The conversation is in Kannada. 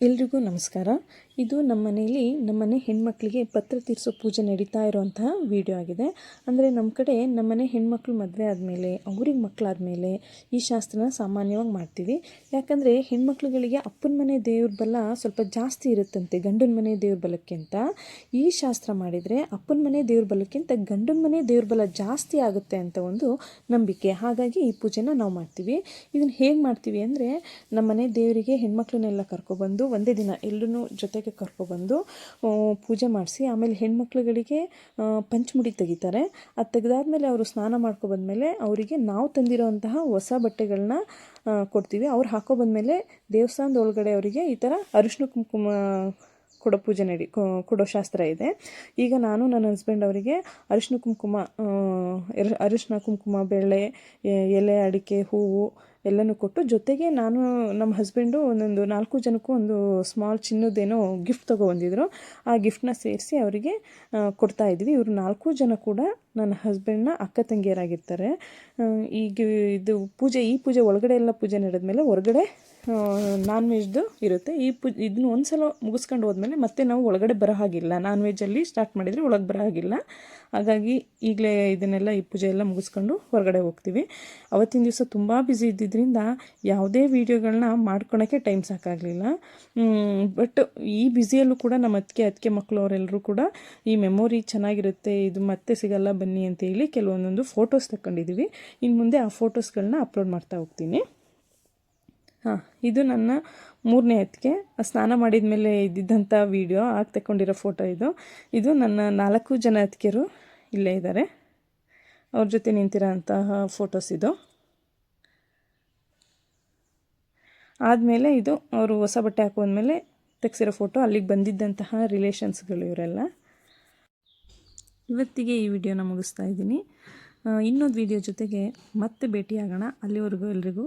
ಎಲ್ರಿಗೂ ನಮಸ್ಕಾರ. ಇದು ನಮ್ಮ ಮನೆಯಲ್ಲಿ ನಮ್ಮನೆ ಹೆಣ್ಮಕ್ಳಿಗೆ ಪತ್ರ ತೀರಿಸೋ ಪೂಜೆ ನಡೀತಾ ಇರುವಂತಹ ವಿಡಿಯೋ ಆಗಿದೆ. ಅಂದರೆ ನಮ್ಮ ಕಡೆ ನಮ್ಮನೆ ಹೆಣ್ಮಕ್ಳು ಮದುವೆ ಆದಮೇಲೆ, ಅವ್ರಿಗೆ ಮಕ್ಕಳಾದಮೇಲೆ ಈ ಶಾಸ್ತ್ರನ ಸಾಮಾನ್ಯವಾಗಿ ಮಾಡ್ತೀವಿ. ಯಾಕಂದರೆ ಹೆಣ್ಮಕ್ಳುಗಳಿಗೆ ಅಪ್ಪನ ಮನೆ ದೇವ್ರ ಬಲ ಸ್ವಲ್ಪ ಜಾಸ್ತಿ ಇರುತ್ತಂತೆ, ಗಂಡನ ಮನೆ ದೇವ್ರ ಬಲಕ್ಕಿಂತ ಈ ಶಾಸ್ತ್ರ ಮಾಡಿದರೆ ಅಪ್ಪನ ಮನೆ ದೇವ್ರ ಬಲಕ್ಕಿಂತ ಗಂಡನ ಮನೆ ದೇವ್ರ ಬಲ ಜಾಸ್ತಿ ಆಗುತ್ತೆ ಅಂತ ಒಂದು ನಂಬಿಕೆ. ಹಾಗಾಗಿ ಈ ಪೂಜೆನ ನಾವು ಮಾಡ್ತೀವಿ. ಇದನ್ನು ಹೇಗೆ ಮಾಡ್ತೀವಿ ಅಂದರೆ ನಮ್ಮನೆ ದೇವರಿಗೆ ಹೆಣ್ಮಕ್ಳನ್ನೆಲ್ಲ ಕರ್ಕೊಬಂದು ಒಂದೇ ದಿನ ಎಲ್ಲರೂ ಜೊತೆಗೆ ಕರ್ಕೊಬಂದು ಆ, ಪೂಜೆ ಮಾಡಿಸಿ ಆಮೇಲೆ ಹೆಣ್ಮಕ್ಳುಗಳಿಗೆ ಪಂಚಮುಡಿ ತೆಗಿತಾರೆ. ಅದು ತೆಗೆದಾದ್ಮೇಲೆ ಅವರು ಸ್ನಾನ ಮಾಡ್ಕೊಬಂದ್ಮೇಲೆ ಅವರಿಗೆ ನಾವು ತಂದಿರೋಂತಹ ಹೊಸ ಬಟ್ಟೆಗಳನ್ನ ಕೊಡ್ತೀವಿ. ಅವ್ರು ಮೇಲೆ ದೇವಸ್ಥಾನದ ಒಳಗಡೆ ಅವರಿಗೆ ಈ ಥರ ಅರಿಶಿನ ಕುಂಕುಮ ಕೊಡೋ ಪೂಜೆ ನಡಿ ಕೊಡೋ ಶಾಸ್ತ್ರ ಇದೆ. ಈಗ ನಾನು ನನ್ನ ಹಸ್ಬೆಂಡ್ ಅವರಿಗೆ ಅರಿಶಿನ ಕುಂಕುಮ ಅರಿಶಿನ ಕುಂಕುಮ ಬೆಳೆ ಎಲೆ ಅಡಿಕೆ ಹೂವು ಎಲ್ಲನೂ ಕೊಟ್ಟು ಜೊತೆಗೆ ನಾನು ನಮ್ಮ ಹಸ್ಬೆಂಡು ಒಂದೊಂದು ನಾಲ್ಕು ಜನಕ್ಕೂ ಒಂದು ಸ್ಮಾಲ್ ಚಿನ್ನದೇನೋ ಗಿಫ್ಟ್ ತೊಗೊಬಂದಿದ್ರು. ಆ ಗಿಫ್ಟನ್ನ ಸೇರಿಸಿ ಅವರಿಗೆ ಕೊಡ್ತಾ ಇದ್ವಿ. ಇವರು ನಾಲ್ಕು ಜನ ಕೂಡ ನನ್ನ ಹಸ್ಬೆಂಡ್ನ ಅಕ್ಕ ತಂಗಿಯರಾಗಿರ್ತಾರೆ. ಈಗ ಇದು ಪೂಜೆ, ಈ ಪೂಜೆ ಒಳಗಡೆ ಎಲ್ಲ ಪೂಜೆ ನಡೆದ ಮೇಲೆ ಹೊರಗಡೆ ನಾನ್ ವೆಜ್ದು ಇರುತ್ತೆ. ಈ ಪೂ ಇದನ್ನ ಒಂದು ಸಲ ಮುಗಿಸ್ಕೊಂಡು ಹೋದ್ಮೇಲೆ ಮತ್ತೆ ನಾವು ಒಳಗಡೆ ಬರೋ ಹಾಗಿಲ್ಲ. ನಾನ್ ವೆಜ್ಜಲ್ಲಿ ಸ್ಟಾರ್ಟ್ ಮಾಡಿದರೆ ಒಳಗೆ ಬರೋ ಹಾಗಿಲ್ಲ. ಹಾಗಾಗಿ ಈಗಲೇ ಇದನ್ನೆಲ್ಲ ಈ ಪೂಜೆ ಎಲ್ಲ ಮುಗಿಸ್ಕೊಂಡು ಹೊರಗಡೆ ಹೋಗ್ತೀವಿ. ಅವತ್ತಿನ ದಿವಸ ತುಂಬ ಬ್ಯುಸಿ ಇದ್ದಿದ್ದರಿಂದ ಯಾವುದೇ ವೀಡಿಯೋಗಳನ್ನ ಮಾಡ್ಕೊಳಕ್ಕೆ ಟೈಮ್ ಸಾಕಾಗಲಿಲ್ಲ. ಬಟ್ ಈ ಬ್ಯುಸಿಯಲ್ಲೂ ಕೂಡ ನಮ್ಮ ಅತ್ತಿಗೆ ಅತ್ತಿಗೆ ಮಕ್ಕಳು ಅವರೆಲ್ಲರೂ ಕೂಡ ಈ ಮೆಮೊರಿ ಚೆನ್ನಾಗಿರುತ್ತೆ, ಇದು ಮತ್ತೆ ಸಿಗಲ್ಲ, ಬನ್ನಿ ಅಂತ ಹೇಳಿ ಕೆಲವೊಂದೊಂದು ಫೋಟೋಸ್ ತಗೊಂಡಿದ್ದೀವಿ ಇನ್ನು ಮುಂದೆ ಆ ಫೋಟೋಸ್ಗಳನ್ನ ಅಪ್ಲೋಡ್ ಮಾಡ್ತಾ ಹೋಗ್ತೀನಿ. ಹಾಂ, ಇದು ನನ್ನ ಮೂರನೇ ಅತ್ತಿಗೆ ಸ್ನಾನ ಮಾಡಿದ ಮೇಲೆ ಇದ್ದಿದ್ದಂಥ ವೀಡಿಯೋ ಆಗ ತಗೊಂಡಿರೋ ಫೋಟೋ ಇದು. ಇದು ನನ್ನ ನಾಲ್ಕು ಜನ ಎತ್ತಿಗೆರು ಇಲ್ಲೇ ಇದ್ದಾರೆ. ಅವ್ರ ಜೊತೆ ನಿಂತಿರೋಂತಹ ಫೋಟೋಸ್ ಇದು. ಆದಮೇಲೆ ಇದು ಅವರು ಹೊಸ ಬಟ್ಟೆ ಹಾಕೊಂಡ್ಮೇಲೆ ತೆಗ್ಸಿರೋ ಫೋಟೋ ಅಲ್ಲಿಗೆ ಬಂದಿದ್ದಂತಹ ರಿಲೇಷನ್ಸ್ಗಳು ಇವರೆಲ್ಲ. ಇವತ್ತಿಗೆ ಈ ವಿಡಿಯೋನ ಮುಗಿಸ್ತಾ ಇದ್ದೀನಿ. ಇನ್ನೊಂದು ವಿಡಿಯೋ ಜೊತೆಗೆ ಮತ್ತೆ ಭೇಟಿಯಾಗೋಣ. ಅಲ್ಲಿವರೆಗೂ ಎಲ್ರಿಗೂ